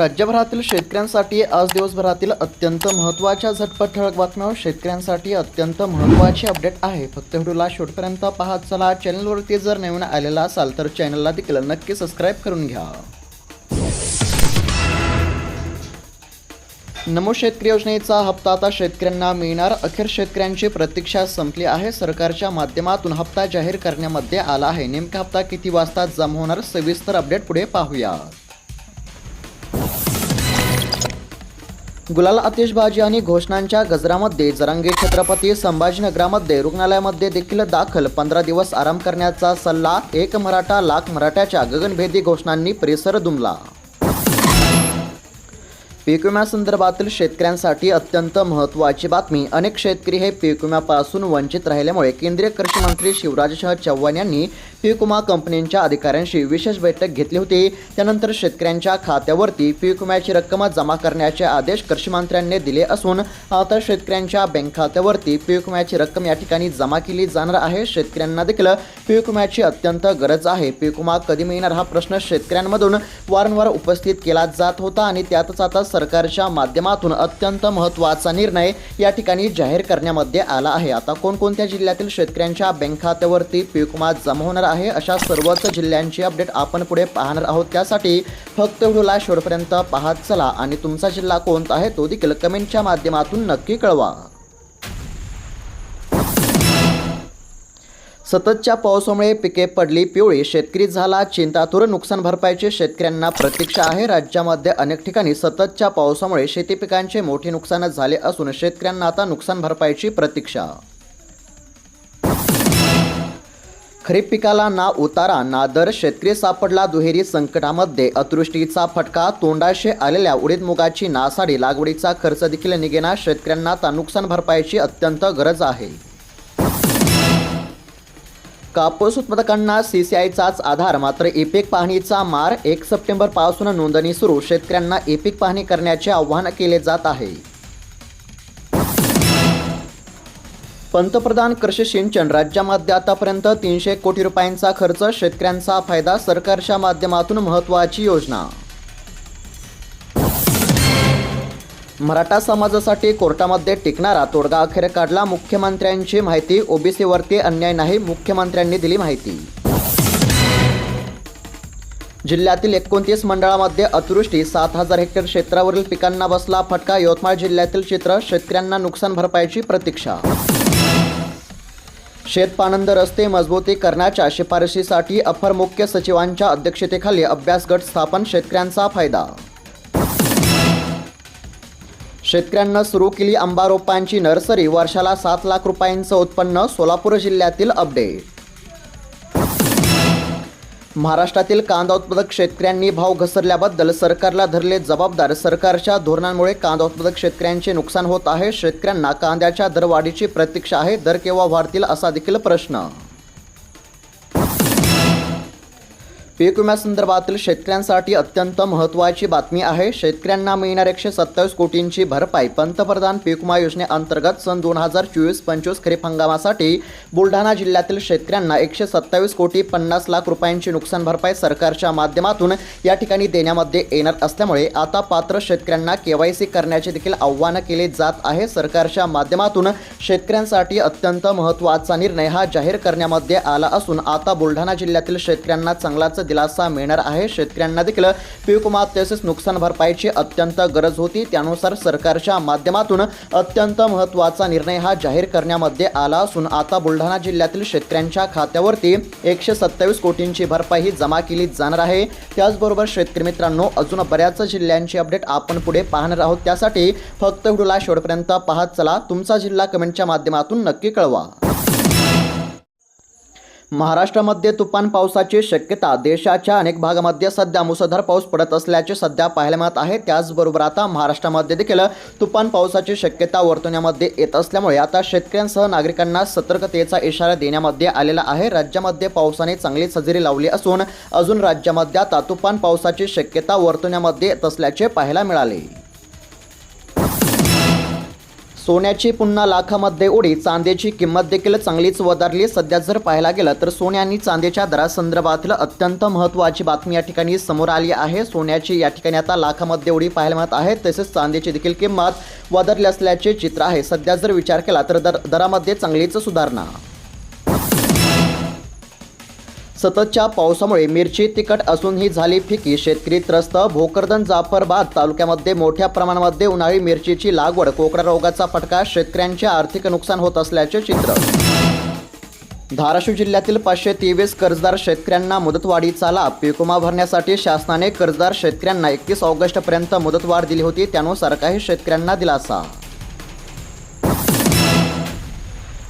राज्यभरातील शेतकऱ्यांसाठी आज दिवसभरातील अत्यंत महत्त्वाच्या झटपट ठळक बातम्या शेतकऱ्यांसाठी अत्यंत महत्त्वाची अपडेट आहे. फक्त व्हिडिओला शेवटपर्यंत पाहत चला. चॅनलवरती जर नवीन आलेला असाल तर चॅनलला देखील नक्की सबस्क्राईब करून घ्या. नमो शेतकरी योजनेचा हप्ता आता शेतकऱ्यांना मिळणार. अखेर शेतकऱ्यांची प्रतीक्षा संपली आहे. सरकारच्या माध्यमातून हप्ता जाहीर करण्यामध्ये आला आहे. नेमका हप्ता किती वाजता जमा होणार? सविस्तर अपडेट पुढे पाहूया. गुलाल आतिषबाजी आणि घोषणांच्या गजरामध्ये जरांगी छत्रपती संभाजीनगरामध्ये रुग्णालयामध्ये देखील दाखल पंधरा दिवस आराम करण्याचा सल्ला एक मराठा लाख मराठ्याच्या गगनभेदी घोषणांनी परिसर दुमला. पीक विम्यासंदर्भातील शेतकऱ्यांसाठी अत्यंत महत्त्वाची बातमी. अनेक शेतकरी हे पीक विम्यापासून वंचित राहिल्यामुळे केंद्रीय कृषी मंत्री शिवराजशह चव्हाण यांनी पीक विमा कंपन्यांच्या अधिकाऱ्यांशी विशेष बैठक घेतली होती. त्यानंतर शेतकऱ्यांच्या खात्यावरती पीक विम्याची रक्कम जमा करण्याचे आदेश कृषी मंत्र्यांनी दिले असून आता शेतकऱ्यांच्या बँक खात्यावरती पीक विम्याची रक्कम या ठिकाणी जमा केली जाणार आहे. शेतकऱ्यांना देखील पीक विम्याची अत्यंत गरज आहे. पीक विमा कधी मिळणार हा प्रश्न शेतकऱ्यांमधून वारंवार उपस्थित केला जात होता आणि त्यातच आता सरकारच्या माध्यमातून अत्यंत महत्त्वाचा निर्णय या ठिकाणी जाहीर करण्यामध्ये आला आहे. आता कोणकोणत्या जिल्ह्यातील शेतकऱ्यांच्या बँक खात्यावरती पीक विमा जमा होणार आहे. अशा सर्वच जिल्ह्यांची अपडेट आपण पुढे पाहणार आहोत. त्यासाठी फक्त व्हिडिओला शेवटपर्यंत पाहत चला. आणि तुमचा जिल्हा कोणता आहे तो देखील कमेंटच्या माध्यमातून नक्की कळवा. सततच्या पावसामुळे पिके पडली पिवळी. शेतकरी झाला चिंतातूर. नुकसान भरपाईची शेतकऱ्यांना प्रतीक्षा आहे. राज्यामध्ये अनेक ठिकाणी सततच्या पावसामुळे शेती पिकांचे मोठे नुकसान झाले असून शेतकऱ्यांना आता नुकसान भरपाईची प्रतीक्षा. खरीप पिकाला ना उतारा ना दर शेतकरी सापडला दुहेरी संकटामध्ये अतिवृष्टीचा फटका तोंडाशी आलेल्या उडीद मुगाची नासाडी लागवडीचा खर्च देखील निघेना शेतकऱ्यांना आता नुकसान भरपाईची अत्यंत गरज आहे. कापूस उत्पादकांना सी सी आयचाच आधार मात्र इपिक पाहणीचा मार एक सप्टेंबरपासून नोंदणी सुरू शेतकऱ्यांना इपिक पाहणी करण्याचे आवाहन केले जात आहे. पंतप्रधान कृषी सिंचन राज्यामध्ये आतापर्यंत तीनशे कोटी रुपयांचा खर्च शेतकऱ्यांचा फायदा सरकारच्या माध्यमातून महत्त्वाची योजना. मराठा समाजासाठी कोर्टामध्ये टिकणारा तोडगा अखेर काढला मुख्यमंत्र्यांची माहिती. ओबीसीवरती अन्याय नाही मुख्यमंत्र्यांनी दिली माहिती. जिल्ह्यातील एकोणतीस मंडळामध्ये अतिवृष्टी सात हजार हेक्टर क्षेत्रावरील पिकांना बसला फटका. यवतमाळ जिल्ह्यातील चित्र शेतकऱ्यांना नुकसान भरपाईची प्रतीक्षा. शेतपानंद रस्ते मजबूती करण्याच्या शिफारशीसाठी अपर मुख्य सचिवांच्या अध्यक्षतेखाली अभ्यास गट स्थापन शेतकऱ्यांचा फायदा. शेतकऱ्यांना सुरू केली आंबा रोपांची नर्सरी वर्षाला सात लाख रुपयांचं उत्पन्न सोलापूर जिल्ह्यातील अपडेट. महाराष्ट्रातील कांदा उत्पादक शेतकऱ्यांनी भाव घसरल्याबद्दल सरकारला धरले जबाबदार. सरकारच्या धोरणांमुळे कांदा उत्पादक शेतकऱ्यांचे नुकसान होत आहे. शेतकऱ्यांना कांद्याच्या दरवाढीची प्रतीक्षा आहे. दर केव्हा वाढतील असा देखील प्रश्न. पीक विम्यासंदर्भातील शेतकऱ्यांसाठी अत्यंत महत्त्वाची बातमी आहे. शेतकऱ्यांना मिळणार एकशे सत्तावीस कोटींची भरपाई. पंतप्रधान पीक विमा योजनेअंतर्गत सन दोन हजार चोवीस पंचवीस खरीप हंगामासाठी बुलढाणा जिल्ह्यातील शेतकऱ्यांना एकशे सत्तावीस कोटी पन्नास लाख रुपयांची नुकसान भरपाई सरकारच्या माध्यमातून या ठिकाणी देण्यामध्ये येणार असल्यामुळे आता पात्र शेतकऱ्यांना केवायसी करण्याचे देखील आव्हानं केले जात आहे. सरकारच्या माध्यमातून शेतकऱ्यांसाठी अत्यंत महत्त्वाचा निर्णय हा जाहीर करण्यामध्ये आला असून आता बुलढाणा जिल्ह्यातील शेतकऱ्यांना चांगलाच दिलासा मिळणार आहे. शेतकऱ्यांना देखील पीक तसेच नुकसान भरपाईची अत्यंत गरज होती. त्यानुसार सरकारच्या माध्यमातून अत्यंत महत्त्वाचा निर्णय हा जाहीर करण्यामध्ये आला असून आता बुलढाणा जिल्ह्यातील शेतकऱ्यांच्या खात्यावरती एकशे सत्तावीस कोटींची भरपाई ही जमा केली जाणार आहे. त्याचबरोबर शेतकरी मित्रांनो अजून बऱ्याच जिल्ह्यांची अपडेट आपण पुढे पाहणार आहोत. त्यासाठी फक्त व्हिडिओला शेवटपर्यंत पाहत चला. तुमचा जिल्हा कमेंटच्या माध्यमातून नक्की कळवा. महाराष्ट्रामध्ये तुफान पावसाची शक्यता देशाच्या अनेक भागामध्ये सध्या मुसळधार पाऊस पडत असल्याचे सध्या पाहायला मिळत आहे. त्याचबरोबर आता महाराष्ट्रामध्ये देखील तुफान पावसाची शक्यता वर्तवण्यामध्ये येत असल्यामुळे आता शेतकऱ्यांसह नागरिकांना सतर्कतेचा इशारा देण्यामध्ये आलेला आहे. राज्यामध्ये पावसाने चांगलीच हजेरी लावली असून अजून राज्यामध्ये आता तुफान पावसाची शक्यता वर्तवण्यामध्ये येत असल्याचे पाहायला मिळाले. सोन्याची पुन्हा लाखामध्ये उडी चांदीची किंमत देखील चांगलीच वधारली सध्या जर पाहायला गेलं तर सोन्या आणि चांदीच्या दरासंदर्भातील अत्यंत महत्त्वाची बातमी या ठिकाणी समोर आली आहे. सोन्याची या ठिकाणी आता लाखामध्ये उडी पाहायला मिळत आहे. तसेच चांदीची देखील किंमत वधारली असल्याचे चित्र आहे. सध्या जर विचार केला तर दर दरामध्ये चांगलीच सुधारणा. सततच्या पावसामुळे मिरची तिखट असूनही झाली फिकी. शेतकरी त्रस्त भोकरदन जाफरबाद तालुक्यामध्ये मोठ्या प्रमाणामध्ये उन्हाळी मिरचीची लागवड. कोकरा रोगाचा फटका शेतकऱ्यांचे आर्थिक नुकसान होत असल्याचे चित्र. धाराशिव जिल्ह्यातील पाचशे तेवीस कर्जदार शेतकऱ्यांना मुदतवाढीचा लाभ. पिकुमा भरण्यासाठी शासनाने कर्जदार शेतकऱ्यांना एकतीस ऑगस्टपर्यंत मुदतवाढ दिली होती. त्यानुसार काही शेतकऱ्यांना दिलासा.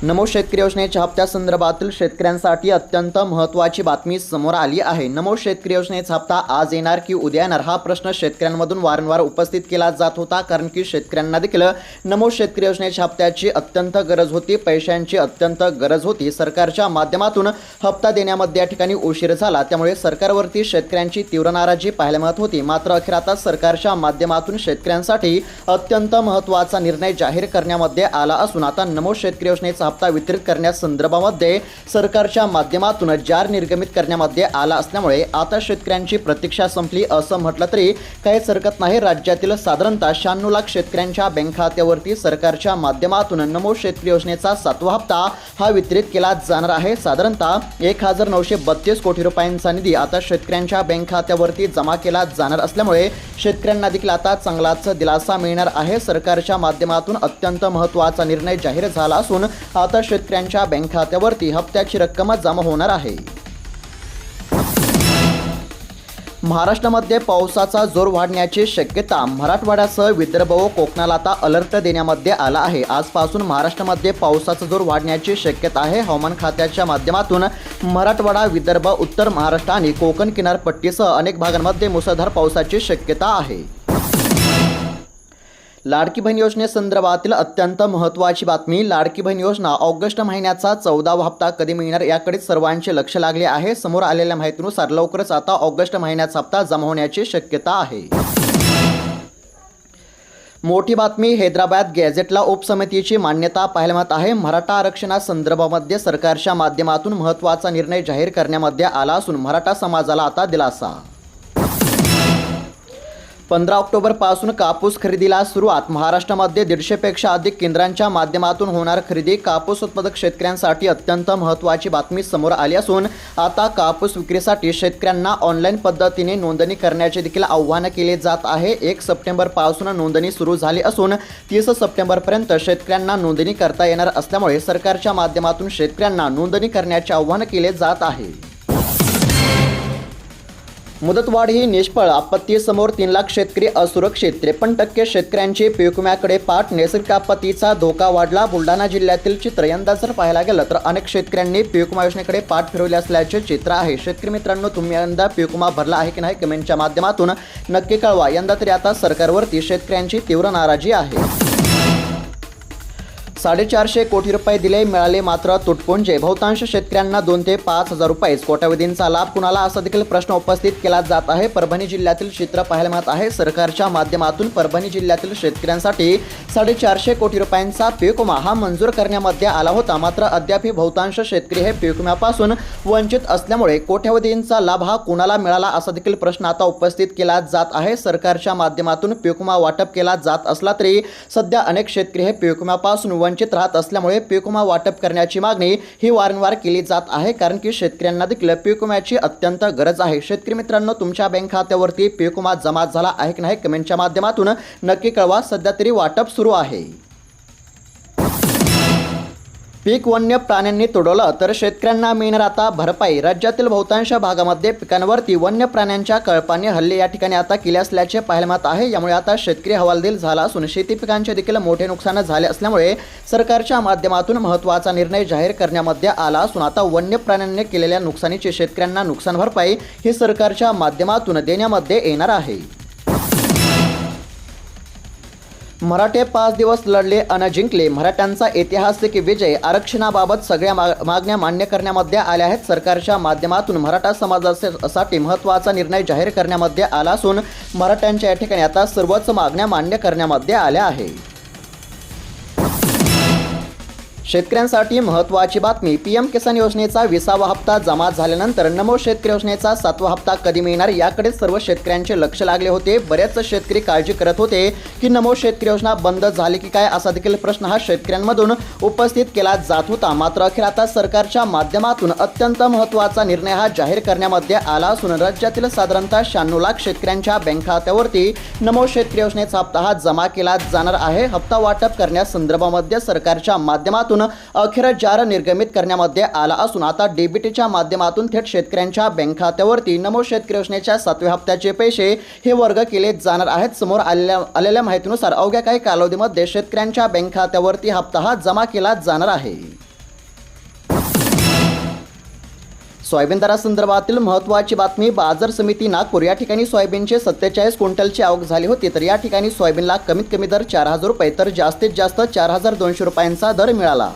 नमो शेतकरी योजनेच्या हप्त्यासंदर्भातील शेतकऱ्यांसाठी अत्यंत महत्त्वाची बातमी समोर आली आहे. नमो शेतकरी योजनेचा हप्ता आज येणार की उद्या येणार हा प्रश्न शेतकऱ्यांमधून वारंवार उपस्थित केला जात होता कारण की शेतकऱ्यांना देखील नमो शेतकरी योजनेच्या हप्त्याची अत्यंत गरज होती पैशांची अत्यंत गरज होती. सरकारच्या माध्यमातून हप्ता देण्यामध्ये या ठिकाणी उशीर झाला. त्यामुळे सरकारवरती शेतकऱ्यांची तीव्र नाराजी पाहायला मिळत होती. मात्र अखेर आता सरकारच्या माध्यमातून शेतकऱ्यांसाठी अत्यंत महत्त्वाचा निर्णय जाहीर करण्यामध्ये आला असून आता नमो शेतकरी योजनेचा हप्ता वितरित करण्यासंदर्भामध्ये सरकारच्या माध्यमातून जार निर्गमित करण्यामध्ये आला असल्यामुळे आता शेतकऱ्यांची प्रतीक्षा संपली असं म्हटलं तरी काहीच हरकत नाही. राज्यातील साधारणतः शहाण्णव लाख शेतकऱ्यांच्या बँक खात्यावरती सरकारच्या माध्यमातून नमो शेतकरी योजनेचा सातवा हप्ता हा वितरित केला जाणार आहे. साधारणतः एक हजार नऊशे बत्तीस कोटी रुपयांचा निधी आता शेतकऱ्यांच्या बँक खात्यावरती जमा केला जाणार असल्यामुळे शेतकऱ्यांना देखील आता चांगलाच दिलासा मिळणार आहे. सरकारच्या माध्यमातून अत्यंत महत्त्वाचा निर्णय जाहीर झाला असून आता शेतकऱ्यांच्या बँक खात्यावरती हप्त्याची रक्कम जमा होणार आहे. महाराष्ट्रामध्ये पावसाचा जोर वाढण्याची शक्यता मराठवाड्यासह विदर्भ व कोकणाला आता अलर्ट देण्यामध्ये आला आहे. आजपासून महाराष्ट्रामध्ये पावसाचा जोर वाढण्याची शक्यता आहे. हवामान खात्याच्या माध्यमातून मराठवाडा विदर्भ उत्तर महाराष्ट्र आणि कोकण किनारपट्टीसह अनेक भागांमध्ये मुसळधार पावसाची शक्यता आहे. लाडकी बहीण योजनेसंदर्भातील अत्यंत महत्त्वाची बातमी लाडकी बहीण योजना ऑगस्ट महिन्याचा चौदावा हप्ता कधी मिळणार याकडे सर्वांचे लक्ष लागले आहे. समोर आलेल्या माहितीनुसार लवकरच आता ऑगस्ट महिन्याचा हप्ता जमा होण्याची शक्यता आहे. मोठी बातमी हैदराबाद गॅझेटला उपसमितीची मान्यता पाहायला मिळत आहे. मराठा आरक्षणासंदर्भामध्ये सरकारच्या माध्यमातून महत्त्वाचा निर्णय जाहीर करण्यामध्ये आला असून मराठा समाजाला आता दिलासा. पंधरा ऑक्टोबरपासून कापूस खरेदीला सुरुवात. महाराष्ट्रामध्ये दीडशेपेक्षा अधिक केंद्रांच्या माध्यमातून होणार खरेदी. कापूस उत्पादक शेतकऱ्यांसाठी अत्यंत महत्त्वाची बातमी समोर आली असून आता कापूस विक्रीसाठी शेतकऱ्यांना ऑनलाईन पद्धतीने नोंदणी करण्याचे देखील आव्हान केले जात आहे. एक सप्टेंबरपासून नोंदणी सुरू झाली असून तीस सप्टेंबरपर्यंत शेतकऱ्यांना नोंदणी करता येणार असल्यामुळे सरकारच्या माध्यमातून शेतकऱ्यांना नोंदणी करण्याचे आव्हान केले जात आहे. मुदतवाढ ही निष्फळ आपत्तीसमोर तीन लाख शेतकरी असुरक्षित त्रेपन्न टक्के शेतकऱ्यांची पिकम्याकडे पाठ नैसर्गिक आपत्तीचा धोका वाढला बुलढाणा जिल्ह्यातील चित्र यंदा जर पाहायला गेलं तर अनेक शेतकऱ्यांनी पिकमा योजनेकडे पाठ फिरवले असल्याचे चित्र आहे. शेतकरी मित्रांनो तुम्ही यंदा पिकमा भरला आहे की नाही कमेंटच्या माध्यमातून नक्की कळवा. यंदा तरी आता सरकारवरती शेतकऱ्यांची तीव्र नाराजी आहे. साडेचारशे कोटी रुपये दिले मिळाले मात्र तुटपुंजे. बहुतांश शेतकऱ्यांना दोन ते पाच हजार रुपयेच कोट्यावधींचा लाभ कुणाला असा देखील प्रश्न उपस्थित केला जात आहे? परभणी जिल्ह्यातील चित्र पाहायला मिळत आहे. सरकारच्या माध्यमातून परभणी जिल्ह्यातील शेतकऱ्यांसाठी साडेचारशे कोटी रुपयांचा पिकमा हा मंजूर करण्यामध्ये आला होता. मात्र अद्यापही बहुतांश शेतकरी हे पिकम्यापासून वंचित असल्यामुळे कोट्यावधींचा लाभ हा कुणाला मिळाला असा देखील प्रश्न आता उपस्थित केला जात आहे. सरकारच्या माध्यमातून पिकमा वाटप केला जात असला तरी सध्या अनेक शेतकरी हे पिकम्यापासून विम्यापासून वंचित राहत असल्यामुळे पीक विमा वाटप करण्याची मागणी ही वारंवार केली जात आहे कारण की शेतकऱ्यांना देखील पीक विम्याची अत्यंत गरज आहे. शेतकरी मित्रांनो तुमच्या बँक खात्यावरती पीक विमा जमा झाला आहे की नाही कमेंटच्या माध्यमातून नक्की कळवा. सध्या तरी वाटप सुरू आहे. पीक वन्य प्राण्यांनी तुडवलं तर शेतकऱ्यांना मिळणार आता भरपाई. राज्यातील बहुतांश भागामध्ये पिकांवरती वन्य प्राण्यांच्या कळपाने हल्ले या ठिकाणी आता केले असल्याचे पाहायला मिळत आहे. यामुळे आता शेतकरी हवालदिल झाला असून शेती पिकांचे देखील मोठे नुकसान झाले असल्यामुळे सरकारच्या माध्यमातून महत्त्वाचा निर्णय जाहीर करण्यामध्ये आला असून आता वन्य प्राण्यांनी केलेल्या नुकसानीची शेतकऱ्यांना नुकसान भरपाई ही सरकारच्या माध्यमातून देण्यामध्ये येणार आहे. मराठे पाच दिवस लढले अन जिंकले. मराठ्यांचा ऐतिहासिक विजय आरक्षणाबाबत सगळ्या मा- मागण्या मान्य करण्यामध्ये आल्या आहेत. सरकारच्या माध्यमातून मराठा समाजासाठी महत्त्वाचा निर्णय जाहीर करण्यामध्ये आला असून मराठ्यांच्या या ठिकाणी आता सर्वच मागण्या मान्य करण्यामध्ये आल्या आहे शेतकऱ्यांसाठी महत्त्वाची बातमी. पीएम किसान योजनेचा विसावा हप्ता जमा झाल्यानंतर नमो शेतकरी योजनेचा सातवा हप्ता कधी मिळणार? याकडे सर्व शेतकऱ्यांचे लक्ष लागले होते. बरेच शेतकरी काळजी करत होते की नमो शेतकरी योजना बंद झाली की काय असा देखील प्रश्न हा शेतकऱ्यांमधून उपस्थित केला जात होता. मात्र अखेर आता सरकारच्या माध्यमातून अत्यंत महत्त्वाचा निर्णय हा जाहीर करण्यामध्ये आला असून राज्यातील साधारणतः शहाण्णव लाख शेतकऱ्यांच्या बँक खात्यावरती नमो शेतकरी योजनेचा हप्ता हा जमा केला जाणार आहे. हप्ता वाटप करण्यासंदर्भामध्ये सरकारच्या माध्यमातून अखेर जार निर्गमित करण्यामध्ये आला असून आता डीबीटीच्या माध्यमातून थेट शेतकऱ्यांच्या बँक खात्यावरती नमो शेतकरी योजनेच्या सातव्या हप्त्याचे पैसे हे वर्ग केले जाणार आहेत. समोर आलेल्या आलेल्या माहितीनुसार अवघ्या काही कालावधीमध्ये शेतकऱ्यांच्या बँक खात्यावरती हप्ता हा जमा केला जाणार आहे. सोयाबीन दरासंदर्भातील महत्त्वाची बातमी बाजार समिती नागपूर या ठिकाणी सोयाबीनचे सत्तेचाळीस क्विंटलची आवक झाली होती तर या ठिकाणी सोयाबीनला कमीत कमी दर चार हजार रुपये तर जास्तीत जास्त चार हजार दोनशे रुपयांचा दर मिळाला.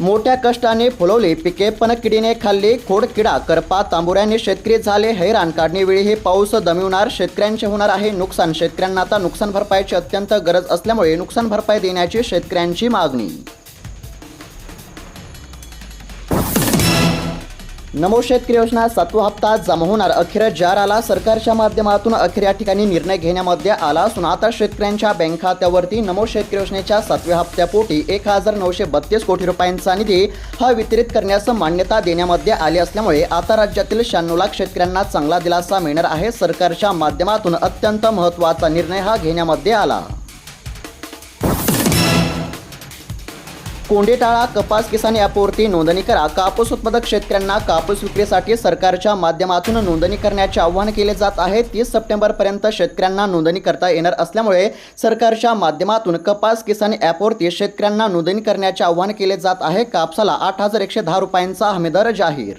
मोठ्या कष्टाने फुलवली पिके पण किडीने खाल्ली खोड किडा करपा तांबुऱ्याने शेतकरी झाले हैराण काढणीवेळी हे पाऊस दमिवणार शेतकऱ्यांचे होणार आहे नुकसान शेतकऱ्यांना आता नुकसान भरपाईची अत्यंत गरज असल्यामुळे नुकसान भरपाई देण्याची शेतकऱ्यांची मागणी. नमो शेतकरी योजना सातवा हप्ता जमा होणार. अखेर जार आला. सरकारच्या माध्यमातून अखेर या ठिकाणी निर्णय घेण्यामध्ये आला असून आता शेतकऱ्यांच्या बँक खात्यावरती नमो शेतकरी योजनेच्या सातव्या हप्त्यापोटी एक हजार नऊशे बत्तीस कोटी रुपयांचा निधी हा वितरित करण्यास मान्यता देण्यामध्ये आली असल्यामुळे आता राज्यातील शहाण्णव लाख शेतकऱ्यांना चांगला दिलासा मिळणार आहे. सरकारच्या माध्यमातून अत्यंत महत्त्वाचा निर्णय हा घेण्यामध्ये आला. कोंडेटाळा कपास किसान ॲपवरती नोंदणी करा. कापूस उत्पादक शेतकऱ्यांना कापूस विक्रीसाठी सरकारच्या माध्यमातून नोंदणी करण्याचे आवाहन केले जात आहे. तीस सप्टेंबरपर्यंत शेतकऱ्यांना नोंदणी करता येणार असल्यामुळे सरकारच्या माध्यमातून कपास किसान ॲपवरती शेतकऱ्यांना नोंदणी करण्याचे आवाहन केले जात आहे. कापसाला आठ हजार एकशे दहा रुपयांचा हमीदर जाहीर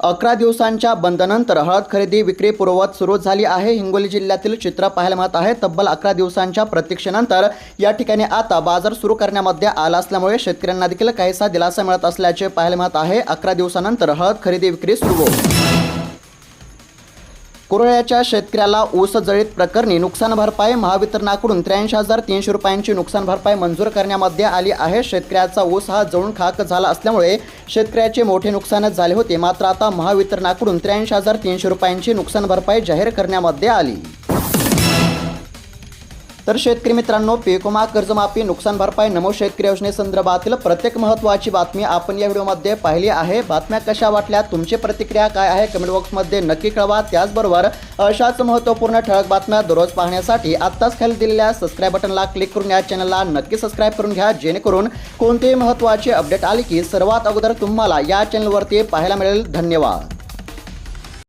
अकरा दिवसांच्या बंदनंतर हळद खरेदी विक्री पूर्ववत सुरू झाली आहे. हिंगोली जिल्ह्यातील चित्र पाहायला मिळत आहे. तब्बल अकरा दिवसांच्या प्रतीक्षेनंतर या ठिकाणी आता बाजार सुरू करण्यामध्ये आला असल्यामुळे शेतकऱ्यांना देखील काहीसा दिलासा मिळत असल्याचे पाहायला मिळत आहे. अकरा दिवसानंतर हळद खरेदी विक्री सुरू. कुरळ्याच्या शेतकऱ्याला ऊस जळीत प्रकरणी नुकसान भरपाई महावितरणाकडून त्र्याऐंशी हजार तीनशे रुपयांची नुकसान भरपाई मंजूर करण्यामध्ये आली आहे. शेतकऱ्याचा ऊस हा जळून खाक झाला असल्यामुळे शेतकऱ्याचे मोठे नुकसान झाले होते. मात्र आता महावितरणाकडून त्र्याऐंशी हजार तीनशे रुपयांची नुकसान भरपाई जाहीर करण्यामध्ये आली. तर शेतकरी मित्रांनो पीकविमा कर्जमाफी नुकसान भरपाई नमो शेतकरी योजनेसंदर्भातील प्रत्येक महत्त्वाची बातमी आपण या व्हिडिओमध्ये पाहिली आहे. बातम्या कशा वाटल्या तुमची प्रतिक्रिया काय आहे कमेंट बॉक्समध्ये नक्की कळवा. त्याचबरोबर अशाच महत्त्वपूर्ण ठळक बातम्या दररोज पाहण्यासाठी आत्ताच खाली दिलेल्या सबस्क्राईब बटनला क्लिक करून या चॅनलला नक्की सबस्क्राईब करून घ्या. जेणेकरून कोणतेही महत्त्वाचे अपडेट आले की सर्वात अगोदर तुम्हाला या चॅनलवरती पाहायला मिळेल. धन्यवाद.